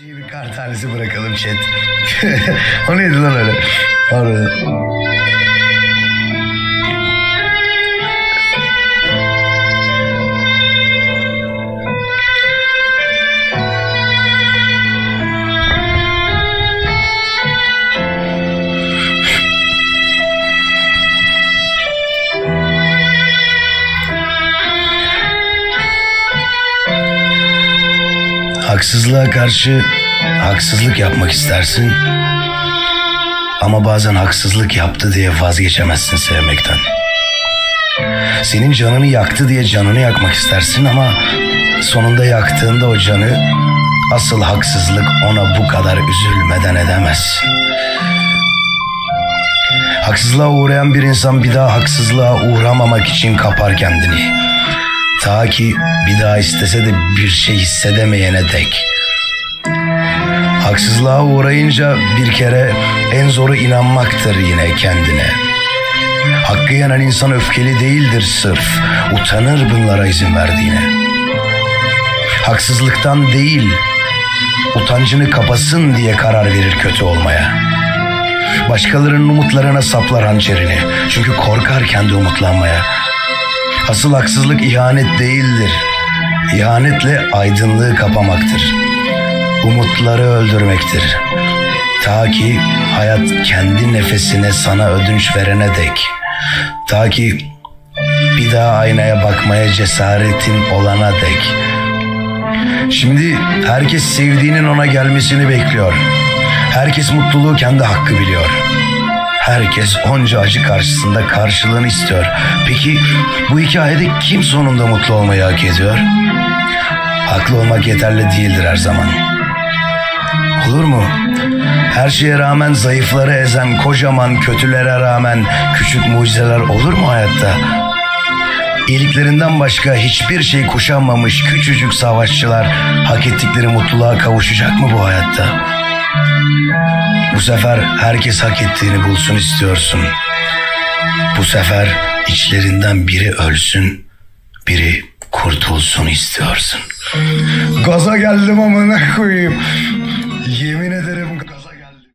Şey bir kar tanesi bırakalım chat. o neydi lan öyle? Orada. Haksızlığa karşı haksızlık yapmak istersin. Ama bazen haksızlık yaptı diye vazgeçemezsin sevmekten. Senin canını yaktı diye canını yakmak istersin ama sonunda yaktığında o canı asıl haksızlık ona bu kadar üzülmeden edemez. Haksızlığa uğrayan bir insan bir daha haksızlığa uğramamak için kapar kendini. Ta ki bir daha istese de bir şey hissedemeyene dek. Haksızlığa uğrayınca bir kere en zoru inanmaktır yine kendine. Hakkı yenen insan öfkeli değildir sırf. Utanır bunlara izin verdiğine. Haksızlıktan değil, utancını kapasın diye karar verir kötü olmaya. Başkalarının umutlarına saplar hançerini. Çünkü korkar kendi umutlanmaya. Asıl haksızlık ihanet değildir. İhanetle aydınlığı kapamaktır. Umutları öldürmektir. Ta ki hayat kendi nefesine sana ödünç verene dek. Ta ki bir daha aynaya bakmaya cesaretin olana dek. Şimdi herkes sevdiğinin ona gelmesini bekliyor. Herkes mutluluğu kendi hakkı biliyor. Herkes onca acı karşısında karşılığını istiyor. Peki bu hikayede kim sonunda mutlu olmayı hak ediyor? Haklı olmak yeterli değildir her zaman. Olur mu? Her şeye rağmen zayıfları ezen kocaman kötülere rağmen küçük mucizeler olur mu hayatta? İyiliklerinden başka hiçbir şey kuşanmamış küçücük savaşçılar hak ettikleri mutluluğa kavuşacak mı bu hayatta? Bu sefer herkes hak ettiğini bulsun istiyorsun. Bu sefer içlerinden biri ölsün, biri kurtulsun istiyorsun. Gaza geldim amına koyayım. Yemin ederim